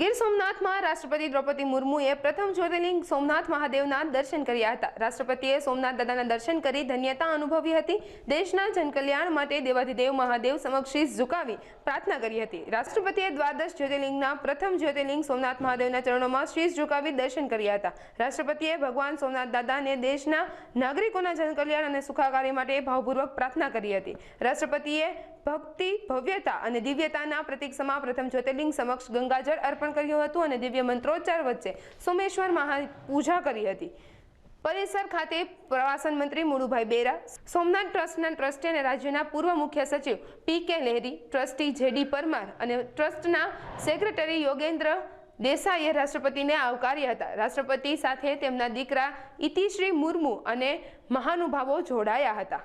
ગીર સોમનાથમાં રાષ્ટ્રપતિ દ્રૌપદી મુર્મુએ પ્રથમ જ્યોતિર્લિંગ સોમનાથ મહાદેવના દર્શન કર્યા હતા. રાષ્ટ્રપતિએ સોમનાથ દાદાના દર્શન કરી ધન્યતા અનુભવી હતી. દેશના જનકલ્યાણ માટે દેવાધિદેવ મહાદેવ સમક્ષ શીશ ઝુકાવી પ્રાર્થના કરી હતી. રાષ્ટ્રપતિએ દ્વાદશ જ્યોતિર્લિંગના પ્રથમ જ્યોતિર્લિંગ સોમનાથ મહાદેવના ચરણોમાં શીશ ઝુકાવી દર્શન કર્યા હતા. રાષ્ટ્રપતિએ ભગવાન સોમનાથ દાદાને દેશના નાગરિકોના જનકલ્યાણ અને સુખાકારી માટે ભાવપૂર્વક પ્રાર્થના કરી હતી. રાષ્ટ્રપતિએ ભક્તિ, ભવ્યતા અને દિવ્યતાના પ્રતીક સમા પ્રથમ જ્યોતિર્લિંગ સમક્ષ ગંગાજળ અર્પણ કર્યું હતું અને દિવ્ય મંત્રોચ્ચાર વચ્ચે સોમેશ્વર મહાપૂજા કરી હતી. પરિસર ખાતે પ્રવાસન મંત્રી મુળુભાઈ બેરા, સોમનાથ ટ્રસ્ટના ટ્રસ્ટી અને રાજ્યના પૂર્વ મુખ્ય સચિવ પી કે લહેરી, ટ્રસ્ટી જેડી પરમાર અને ટ્રસ્ટના સેક્રેટરી યોગેન્દ્ર દેસાઈએ રાષ્ટ્રપતિને આવકાર્યા હતા. રાષ્ટ્રપતિ સાથે તેમના દીકરા ઇતિશ્રી મુર્મુ અને મહાનુભાવો જોડાયા હતા.